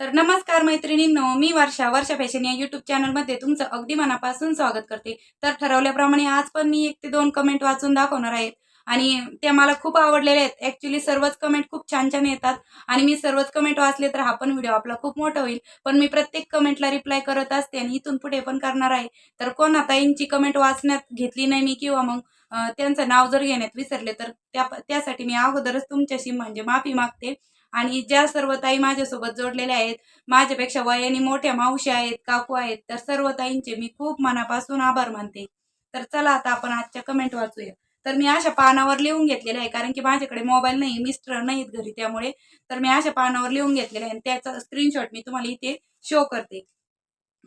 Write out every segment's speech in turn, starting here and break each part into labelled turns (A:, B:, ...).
A: तर नमस्कार मैत्रिणींनो मी वर्षा वर्षा फॅशन या युट्यूब चॅनलमध्ये तुमचं अगदी मनापासून स्वागत करते. तर ठरवल्याप्रमाणे आज पण मी एक ते दोन कमेंट वाचून दाखवणार आहेत आणि त्या मला खूप आवडलेल्या आहेत. ॲक्च्युली सर्वच कमेंट खूप छान छान येतात. आणि मी सर्वच कमेंट वाचले तर हा पण व्हिडिओ आपला खूप मोठा होईल. पण मी प्रत्येक कमेंटला रिप्लाय करत असते आणि इथून पुढे पण करणार आहे. तर कोण आता यांची कमेंट वाचण्यात घेतली नाही मी किंवा मग त्यांचं नाव जर घेण्यात विसरले तर त्या त्यासाठी मी अगोदरच तुमच्याशी म्हणजे माफी मागते. आणि ज्या सर्व ताई माझ्यासोबत जोडलेल्या आहेत माझ्यापेक्षा वयाने मोठ्या मावशी आहेत काकू आहेत तर सर्व ताईंचे मी खूप मनापासून आभार मानते. तर चला आता आपण आजच्या कमेंट वाचूया. तर मी अशा पानावर लिहून घेतलेले आहे कारण की माझ्याकडे मोबाईल नाही मिस्टर नाहीत घरी त्यामुळे. तर मी अशा पानावर लिहून घेतलेले आहे आणि त्याचा स्क्रीनशॉट मी तुम्हाला इथे शो करते.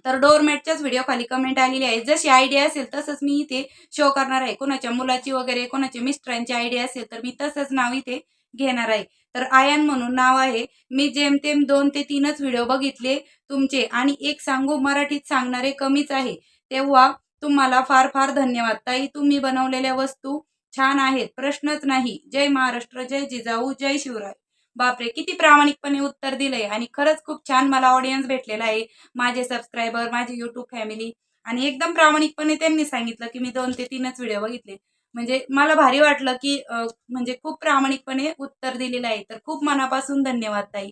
A: तर डोरमॅटच्याच व्हिडिओ खाली कमेंट आलेली आहे. जशी आयडिया असेल तसंच मी इथे शो करणार आहे. कोणाच्या मुलाची वगैरे कोणाच्या मिस्टरांची आयडिया असेल तर मी तसंच नाव इथे घेणार आहे. तर आयन म्हणून नाव आहे. मी जेमतेम दोन ते तीनच व्हिडिओ बघितले तुमचे आणि एक सांगू मराठीत सांगणारे कमीच आहे. तेव्हा तुम्हाला फार फार धन्यवाद. ताई तुम्ही बनवलेल्या वस्तू छान आहेत. प्रश्नच नाही. जय महाराष्ट्र जय जिजाऊ जय शिवराय. बापरे किती प्रामाणिकपणे उत्तर दिलंय आणि खरंच खूप छान मला ऑडियन्स भेटलेला आहे. माझे सबस्क्रायबर माझी युट्यूब फॅमिली आणि एकदम प्रामाणिकपणे त्यांनी सांगितलं की मी दोन ते तीनच व्हिडिओ बघितले. म्हणजे मला भारी वाटलं की म्हणजे खूप प्रामाणिकपणे उत्तर दिलेलं आहे. तर खूप मनापासून धन्यवाद ताई.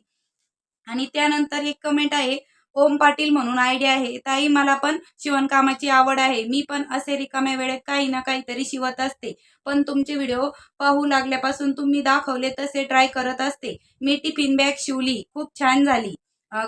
A: आणि त्यानंतर एक कमेंट आहे ओम पाटील म्हणून आयडिया आहे. ताई मला पण शिवणकामाची आवड आहे. मी पण असे रिकाम्या वेळेत काही ना काहीतरी शिवत असते. पण तुमचे व्हिडिओ पाहू लागल्यापासून तुम्ही दाखवले तसे ट्राय करत असते. मी टिफिन बॅग शिवली. खूप छान झाली.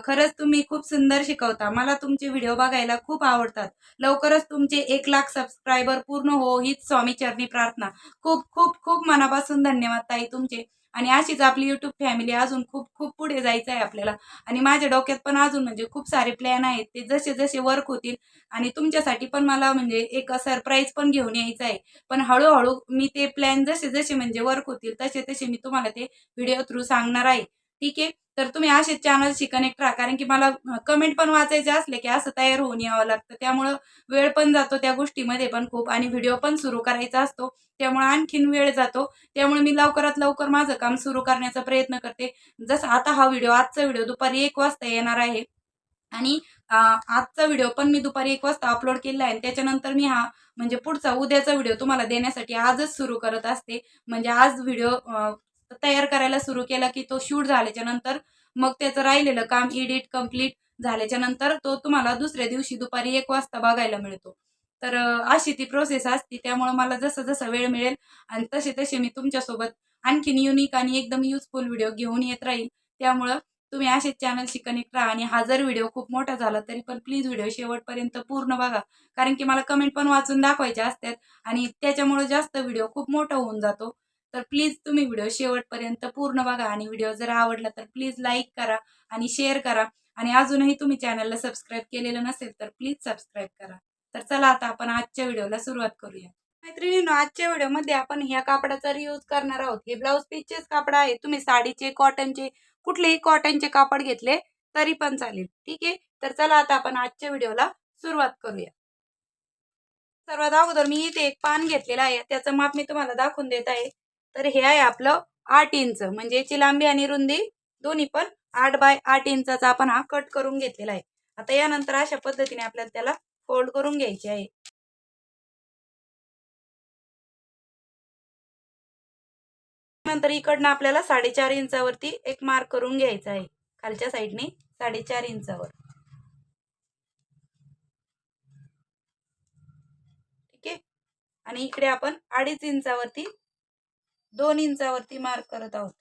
A: खरंच तुम्ही खूप सुंदर शिकवता. मला तुमचे व्हिडिओ बघायला खूप आवडतात. लवकरच तुमचे एक लाख सबस्क्रायबर पूर्ण हो हीच स्वामी चरणी प्रार्थना. खूप खूप खूप मनापासून धन्यवाद ताई तुमचे. आणि अशीच आपली युट्यूब फॅमिली अजून खूप खूप पुढे जायचं आहे आपल्याला. आणि माझ्या डोक्यात पण अजून म्हणजे खूप सारे प्लॅन आहेत. ते जसे जसे वर्क होतील आणि तुमच्यासाठी पण मला म्हणजे एक सरप्राईज पण घेऊन यायचं आहे. पण हळूहळू मी ते प्लॅन जसे जसे म्हणजे वर्क होतील तसे तसे मी तुम्हाला ते व्हिडिओ थ्रू सांगणार आहे. ठीक आहे? तर तुम्ही असेच चॅनलशी कनेक्ट राहा. कारण की मला कमेंट पण वाचायचे असले की असं तयार होऊन यावं लागतं. त्यामुळं वेळ पण जातो त्या गोष्टीमध्ये पण खूप आणि व्हिडिओ पण सुरू करायचा असतो. त्यामुळे आणखीन वेळ जातो. त्यामुळे मी लवकरात लवकर माझं काम सुरू करण्याचा प्रयत्न करते. जसं आता हा व्हिडिओ आजचा व्हिडिओ दुपारी एक वाजता येणार आहे. आणि आजचा व्हिडिओ पण मी दुपारी एक वाजता अपलोड केला आहे. आणि त्याच्यानंतर मी हा म्हणजे पुढचा उद्याचा व्हिडिओ तुम्हाला देण्यासाठी आजच सुरू करत असते. म्हणजे आज व्हिडिओ तयार करायला सुरू केला की तो शूट झाल्याच्यानंतर मग त्याचं राहिलेलं काम एडिट कंप्लीट झाल्याच्यानंतर तो तुम्हाला दुसऱ्या दिवशी दुपारी एक वाजता बघायला मिळतो. तर अशी ती प्रोसेस असते. त्यामुळे मला जसं जसं वेळ मिळेल आणि तसे तसे मी तुमच्यासोबत आणखीन युनिक आणि एकदम युजफुल व्हिडिओ घेऊन येत राहील. त्यामुळं तुम्ही असेच चॅनलशी कनेक्ट राहा आणि हा जर व्हिडिओ खूप मोठा झाला तरी पण प्लीज व्हिडिओ शेवटपर्यंत पूर्ण बघा. कारण की मला कमेंट पण वाचून दाखवायचे असतात आणि त्याच्यामुळे जास्त व्हिडिओ खूप मोठा होऊन जातो. तर प्लीज तुम्ही व्हिडिओ शेवटपर्यंत पूर्ण बघा आणि व्हिडिओ जर आवडला तर प्लीज लाईक करा आणि शेअर करा. आणि अजूनही तुम्ही चॅनलला सबस्क्राईब केलेलं नसेल तर प्लीज सबस्क्राईब करा. तर चला आता आपण आजच्या व्हिडिओला सुरुवात करूया. मैत्रिणींनो आजच्या व्हिडिओमध्ये आपण ह्या कापडाचा रियूज करणार आहोत. हे ब्लाऊज पीसचेच कापड आहे. तुम्ही साडीचे कॉटनचे कुठलेही कॉटनचे कापड घेतले तरी पण चालेल. ठीक आहे? तर चला आता आपण आजच्या व्हिडिओला सुरुवात करूया. सर्वात अगोदर मी इथे एक पान घेतलेलं आहे. त्याचं माप मी तुम्हाला दाखवून देत आहे. तर हे आहे आपलं आठ इंच. म्हणजे याची लांबी आणि रुंदी दोन्ही पण आठ बाय आठ इंचाचा आपण हा कट करून घेतलेला आहे. आता यानंतर अशा पद्धतीने आपल्याला त्याला फोल्ड करून घ्यायचे आहे. नंतर इकडनं आपल्याला साडेचार इंचावरती एक मार्क करून घ्यायचा आहे. खालच्या साईडने साडेचार इंचावर. ठीक आहे? आणि इकडे आपण अडीच इंचावरती दोन इंचावरती मार्क करत आहोत.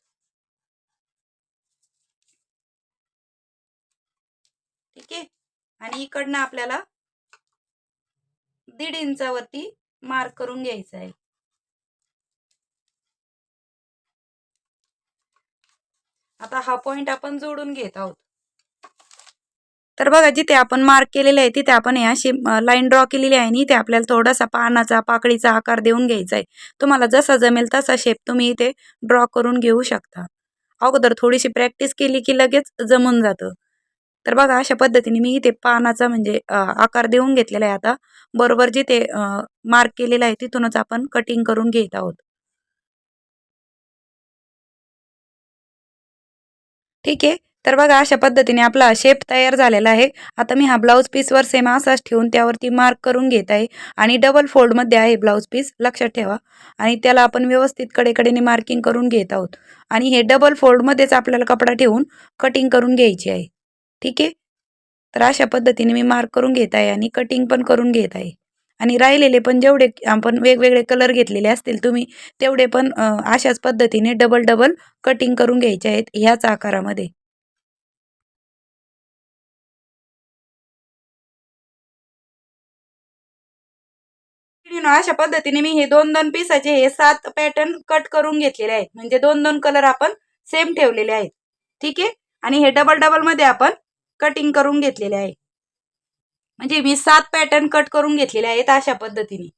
A: ठीक आहे? आणि इकडनं आपल्याला दीड इंचावरती मार्क करून घ्यायचं आहे. आता हा पॉइंट आपण जोडून घेत आहोत. तर बघा जिथे आपण मार्क केलेले आहे तिथे आपण हे अशी लाईन ड्रॉ केलेली आहे आणि इथे आपल्याला थोडासा पानाचा पाकळीचा आकार देऊन घ्यायचा आहे. तुम्हाला जसा जमेल तसा शेप तुम्ही इथे ड्रॉ करून घेऊ शकता. अगोदर थोडीशी प्रॅक्टिस केली की लगेच जमून जातं. तर बघा अशा पद्धतीने मी इथे पानाचा म्हणजे आकार देऊन घेतलेला आहे आता. बरोबर जिथे मार्क केलेला आहे तिथूनच आपण कटिंग करून घेत आहोत. ठीक आहे? तर बघा अशा पद्धतीने आपला शेप तयार झालेला आहे. आता मी हा ब्लाऊज पीसवर सेम असाच ठेवून त्यावरती मार्क करून घेत आहे. आणि डबल फोल्डमध्ये आहे ब्लाऊज पीस लक्षात ठेवा. आणि त्याला आपण व्यवस्थित कडेकडेने मार्किंग करून घेत आहोत. आणि हे डबल फोल्डमध्येच आपल्याला कपडा ठेवून कटिंग करून घ्यायची आहे. ठीक आहे? तर अशा पद्धतीने मी मार्क करून घेत आहे आणि कटिंग पण करून घेत आहे. आणि राहिलेले पण जेवढे आपण वेगवेगळे कलर घेतलेले असतील तुम्ही तेवढे पण अशाच पद्धतीने डबल डबल कटिंग करून घ्यायचे आहेत ह्याच आकारामध्ये. मित्रांनो, अशा पद्धतीने मी हे दोन दोन पिसाचे हे सात पॅटर्न कट करून घेतलेले आहेत. म्हणजे दोन दोन कलर आपण सेम ठेवलेले आहेत. ठीक आहे? आणि हे डबल डबलमध्ये आपण कटिंग करून घेतलेले आहे. म्हणजे मी सात पॅटर्न कट करून घेतलेले आहेत अशा पद्धतीने.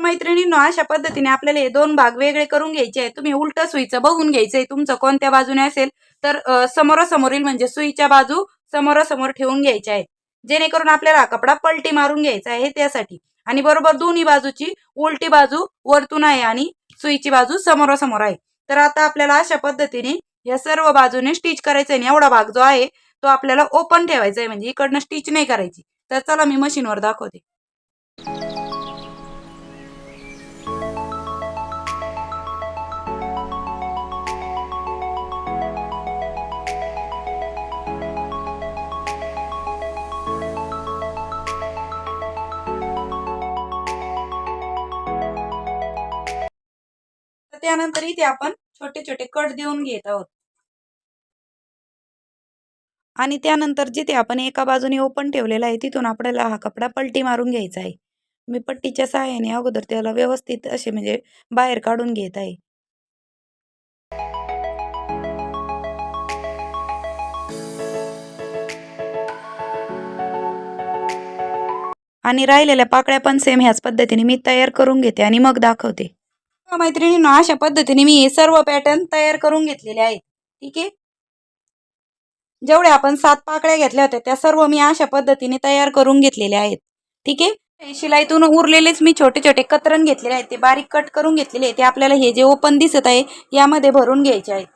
A: मैत्रिणींनो अशा पद्धतीने आपल्याला हे दोन भाग वेगळे करून घ्यायचे आहेत. तुम्ही उलट सुईचं बघून घ्यायचंय. तुमचं कोणत्या बाजूने असेल तर समोरासमोरील म्हणजे सुईच्या बाजू समोरासमोर ठेवून घ्यायच्या आहे जेणेकरून आपल्याला कपडा पलटी मारून घ्यायचा आहे त्यासाठी. आणि बरोबर दोन्ही बाजूची उलटी बाजू वरतून आहे आणि सुईची बाजू समोरासमोर आहे. तर आता आपल्याला अशा पद्धतीने या सर्व बाजूने स्टिच करायचं आहे आणि एवढा भाग जो आहे तो आपल्याला ओपन ठेवायचा आहे म्हणजे इकडनं स्टिच नाही करायची. तर चला मी मशीनवर दाखवते. तर इथे आपण छोटे छोटे कट देऊन घेत आहोत. आणि त्यानंतर जिथे आपण एका बाजूने ओपन ठेवलेला आहे तिथून आपल्याला हा कपडा पलटी मारून घ्यायचा आहे. मी पट्टीच्या सहाय्याने अगोदर त्याला व्यवस्थित असे म्हणजे बाहेर काढून घेत आहे. आणि राहिलेल्या पाकळ्या पण सेम ह्याच पद्धतीने मी तयार करून घेते आणि मग दाखवते. मैत्रिणींनो अशा पद्धतीने मी हे सर्व पॅटर्न तयार करून घेतलेले आहेत. ठीक आहे? जेवढे आपण सात पाकळ्या घेतल्या होत्या त्या सर्व मी अशा पद्धतीने तयार करून घेतलेल्या आहेत. ठीक आहे? शिलाईतून उरलेलेच मी छोटे छोटे कतरण घेतलेले आहेत. ते बारीक कट करून घेतलेले आहेत. ते आपल्याला हे जे ओपन दिसत आहे यामध्ये भरून घ्यायचे आहेत.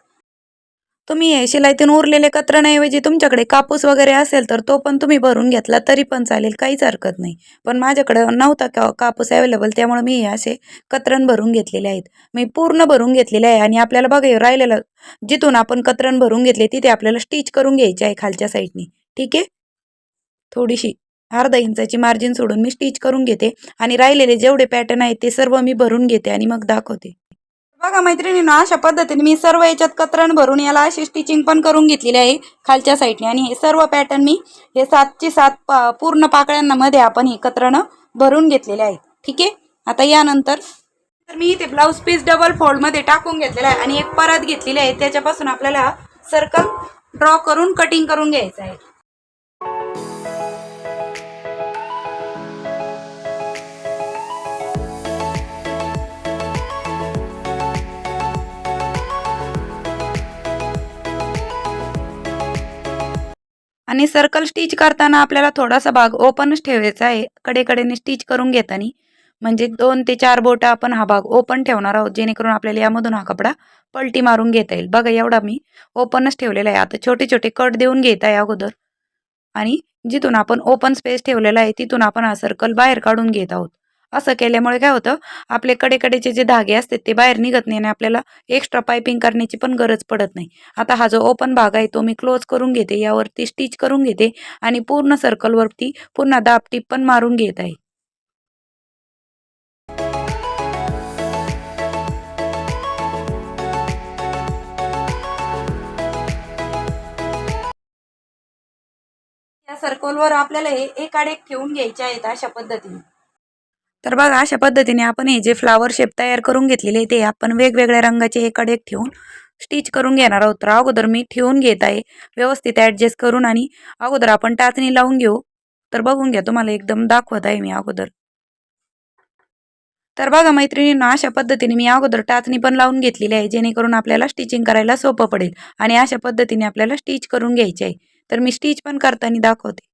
A: तुम्ही हे शिलाईतून उरलेले कतरणऐवजी तुमच्याकडे कापूस वगैरे असेल तर तो पण तुम्ही भरून घेतला तरी पण चालेल काहीच हरकत नाही. पण माझ्याकडं नव्हता का कापूस अवेलेबल त्यामुळे मी हे असे कतरण भरून घेतलेले आहेत. मी पूर्ण भरून घेतलेले आहे आणि आपल्याला बघा राहिलेलं जिथून आपण कत्रण भरून घेतले तिथे आपल्याला स्टिच करून घ्यायची आहे खालच्या साईडनी ठीक आहे? थोडीशी अर्धा इंचाची मार्जिन सोडून मी स्टिच करून घेते आणि राहिलेले जेवढे पॅटर्न आहेत ते सर्व मी भरून घेते आणि मग दाखवते. बघा मैत्रिणींनो अशा पद्धतीने मी सर्व याच्यात कतरण भरून याला अशी स्टिचिंग पण करून घेतलेली आहे खालच्या साईडने आणि हे सर्व पॅटर्न मी हे सातचे सात पा पूर्ण पाकळ्यांमध्ये आपण हे कतरणं भरून घेतलेले आहेत ठीक आहे? आता यानंतर तर मी इथे ब्लाऊज पीस डबल फोल्डमध्ये टाकून घेतलेला आहे आणि एक परत घेतलेली आहे. त्याच्यापासून आपल्याला सर्कल ड्रॉ करून कटिंग करून घ्यायचं आहे. आणि सर्कल स्टिच करताना आपल्याला थोडासा भाग ओपनच ठेवायचा आहे. कडेकडेने स्टिच करून घेताना. म्हणजे दोन ते चार बोटं आपण हा भाग ओपन ठेवणार आहोत. जेणेकरून आपल्याला यामधून हा कपडा पलटी मारून घेता येईल. बघा एवढा मी ओपनच ठेवलेला आहे. आता छोटे छोटे कट देऊन घेत आहे अगोदर. आणि जिथून आपण ओपन स्पेस ठेवलेला आहे तिथून आपण हा सर्कल बाहेर काढून घेत आहोत. असं केल्यामुळे काय होतं आपले कडेकडेचे जे धागे असतात ते बाहेर निघत नाही आणि आपल्याला एक्स्ट्रा पायपिंग करण्याची पण गरज पडत नाही. आता हा जो ओपन भाग आहे तो मी क्लोज करून घेते यावरती स्टिच करून घेते आणि पूर्ण सर्कलवरती पुन्हा दाब टीप पण मारून घेत आहे. या सर्कलवर आपल्याला हे एक आडेक ठेवून घ्यायचे आहेत अशा पद्धतीने. तर बघा अशा पद्धतीने आपण हे जे फ्लावर शेप तयार करून घेतलेले ते आपण वेगवेगळ्या रंगाचे एकाड एक ठेवून स्टिच करून घेणार आहोत. तर अगोदर मी ठेवून घेत आहे व्यवस्थित ॲडजस्ट करून आणि अगोदर आपण टाचणी लावून घेऊ. तर बघून घ्या तुम्हाला एकदम दाखवत आहे मी अगोदर. तर बघा मैत्रिणींना अशा पद्धतीने मी अगोदर टाचणी पण लावून घेतलेली आहे जेणेकरून आपल्याला स्टिचिंग करायला सोपं पडेल आणि अशा पद्धतीने आपल्याला स्टिच करून घ्यायचे आहे. तर मी स्टिच पण करताना दाखवते.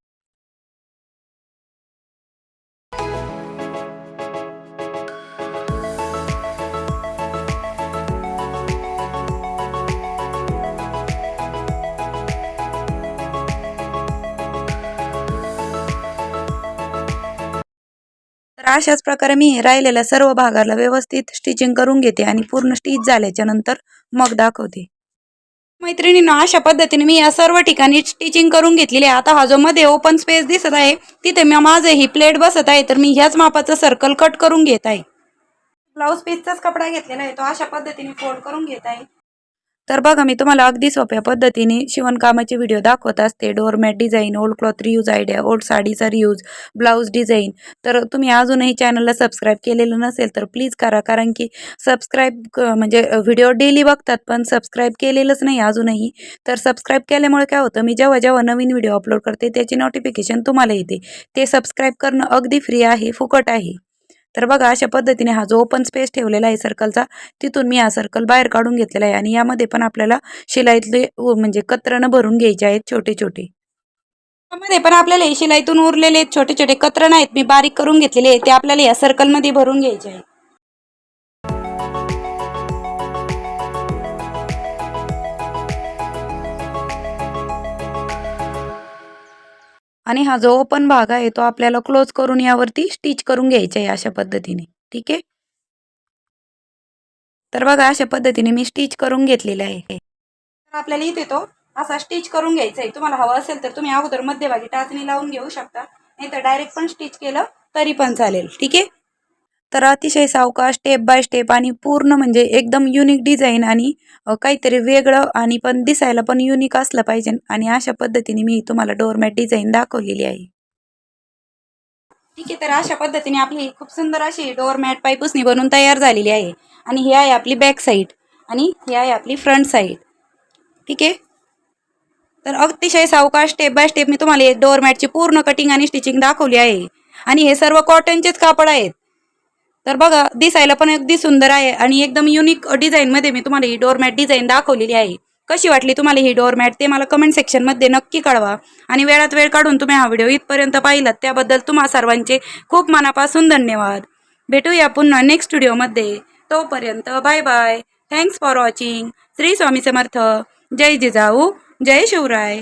A: तर अशाच प्रकारे मी राहिलेल्या सर्व भागाला व्यवस्थित स्टिचिंग करून घेते आणि पूर्ण स्टिच झाल्याच्यानंतर मग दाखवते. मैत्रिणींनो अशा पद्धतीने मी या सर्व ठिकाणी स्टिचिंग करून घेतलेली आहे. आता हा जो मध्ये ओपन स्पेस दिसत आहे तिथे मी माझं ही प्लेट बसत आहे. तर मी ह्याच मापाचं सर्कल कट करून घेत आहे. ब्लाऊज पीसचाच कपडा घेतलेला आहे. तो अशा पद्धतीने फोल्ड करून घेत आहे. तर बघा मी तुम्हाला अगदी सोप्या पद्धतीने शिवणकामाचे व्हिडिओ दाखवत असते. Doormat design old cloth reuse idea old साडीचा रियूज ब्लाऊज डिझाईन तर तुम्ही अजूनही चॅनलला सबस्क्राईब केलेलं नसेल तर प्लीज करा कारण की सबस्क्राईब म्हणजे व्हिडिओ डेली बघतात पण सबस्क्राईब केलेलंच नाही अजूनही. तर सबस्क्राईब केल्यामुळे काय होतं मी जेव्हा जेव्हा नवीन व्हिडिओ अपलोड करते त्याची नोटिफिकेशन तुम्हाला येते. ते सबस्क्राईब करणं अगदी फ्री आहे फुकट आहे. तर बघा अशा पद्धतीने हा जो ओपन स्पेस ठेवलेला आहे सर्कलचा तिथून मी हा सर्कल बाहेर काढून घेतलेला आहे आणि यामध्ये पण आपल्याला शिलाईतले म्हणजे कतरणं भरून घ्यायचे आहेत छोटे छोटे मध्ये पण आपल्याला शिलाईतून उरलेले छोटे छोटे कतरण आहेत मी बारीक करून घेतलेले आहेत ते आपल्याला या सर्कलमध्ये भरून घ्यायचे आहेत. आणि हा जो ओपन भाग आहे तो आपल्याला क्लोज करून यावरती स्टिच करून घ्यायचा आहे अशा पद्धतीने. ठीक आहे? तर बघा अशा पद्धतीने मी स्टिच करून घेतलेला आहे. तर आपल्याला इथे तो असा स्टिच करून घ्यायचा आहे तुम्हाला हवं असेल तर तुम्ही अगोदर मध्यभागी टाचणी लावून घेऊ शकता. नाही तर डायरेक्ट पण स्टिच केलं तरी पण चालेल. ठीक आहे? तर अतिशय सावकाश स्टेप बाय स्टेप आणि पूर्ण म्हणजे एकदम युनिक डिझाईन आणि काहीतरी वेगळं आणि पण दिसायला पण युनिक असलं पाहिजे आणि अशा पद्धतीने मी तुम्हाला डोरमॅट डिझाईन दाखवलेली आहे. ठीक आहे तर अशा पद्धतीने आपली खूप सुंदर अशी डोअरमॅट पायपुसणी बनवून तयार झालेली आहे आणि ही आहे आपली बॅक साईड आणि ही आहे आपली फ्रंट साईड ठीक आहे? तर अतिशय सावकाश स्टेप बाय स्टेप मी तुम्हाला हे डोअरमॅटची पूर्ण कटिंग आणि स्टिचिंग दाखवली आहे. आणि हे सर्व कॉटनचेच कापड आहेत. तर बघा दिसायला पण अगदी सुंदर आहे आणि एकदम युनिक डिझाईनमध्ये मी तुम्हाला ही डोअरमॅट डिझाईन दाखवलेली आहे. कशी वाटली तुम्हाला ही डोअरमॅट ते मला कमेंट सेक्शनमध्ये नक्की कळवा. आणि वेळात वेळ काढून तुम्ही हा व्हिडिओ इथपर्यंत पाहिलात त्याबद्दल तुम्हा सर्वांचे खूप मनापासून धन्यवाद. भेटूया पुन्हा नेक्स्ट व्हिडिओमध्ये तोपर्यंत bye bye thanks for watching Shri Swami Samarth. जय जिजाऊ. जय शिवराय.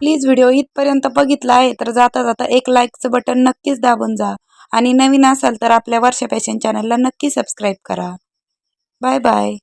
A: प्लीज व्हिडिओ इथपर्यंत बघितला आहे तर जाता जाता एक लाईकचं बटन नक्कीच दाबून जा. आणि नवीन असाल तर आपल्या वर्षा फॅशन चॅनलला नक्की सबस्क्राईब करा. Bye bye.